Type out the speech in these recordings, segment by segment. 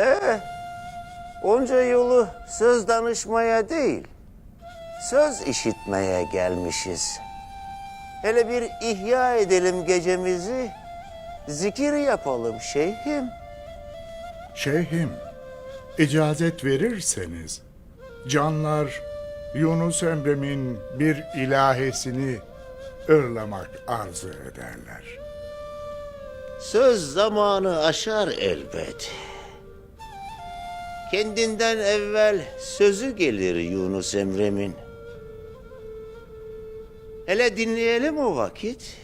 Ee, onca yolu söz danışmaya değil, söz işitmeye gelmişiz. Hele bir ihya edelim gecemizi, zikir yapalım şeyhim. Şeyhim, icazet verirseniz, canlar Yunus Emre'min bir ilahesini ırlamak arzu ederler. Söz zamanı aşar elbet. Kendinden evvel sözü gelir Yunus Emre'min. Hele dinleyelim o vakit.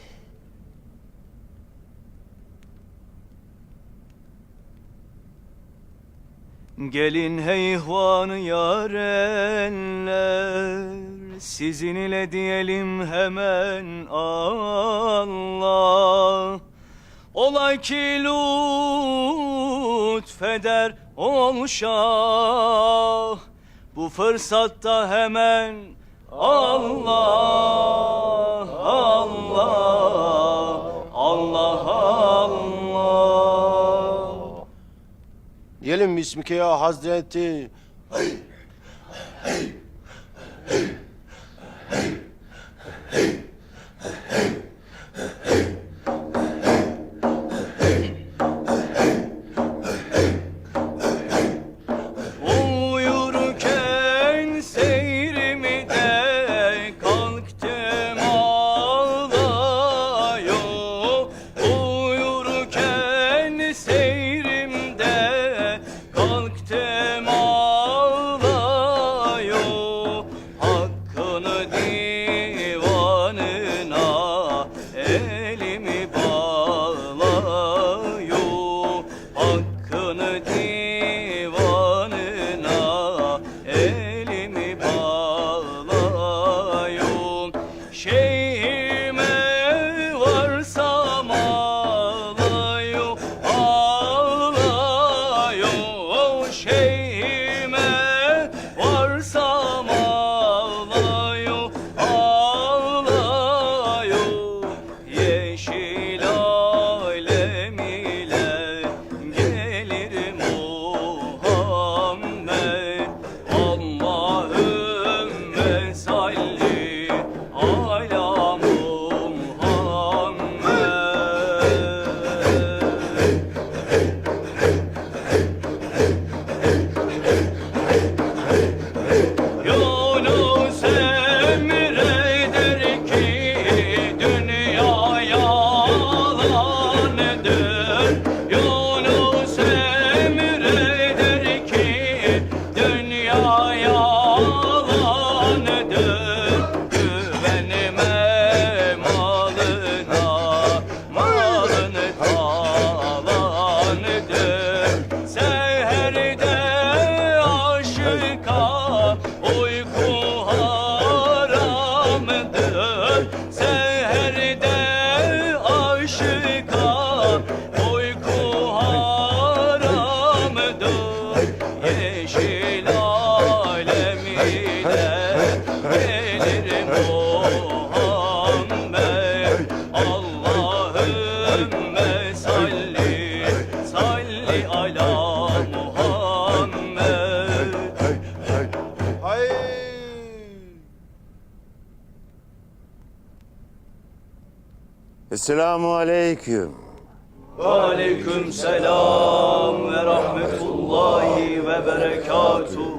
Gelin hey ihvanı yarenler Sizin ile diyelim hemen Allah Olay ki lütfeder ol şah Bu fırsatta hemen Allah Allah Allah Allah Diyelim bismike ya Hazreti. Uyurken elimi ile gelir Muhammed Allahümme salli salli ala Muhammed Hay. Esselamu aleyküm. Aleyküm selam ve rahmetullahi ve berekatuhu.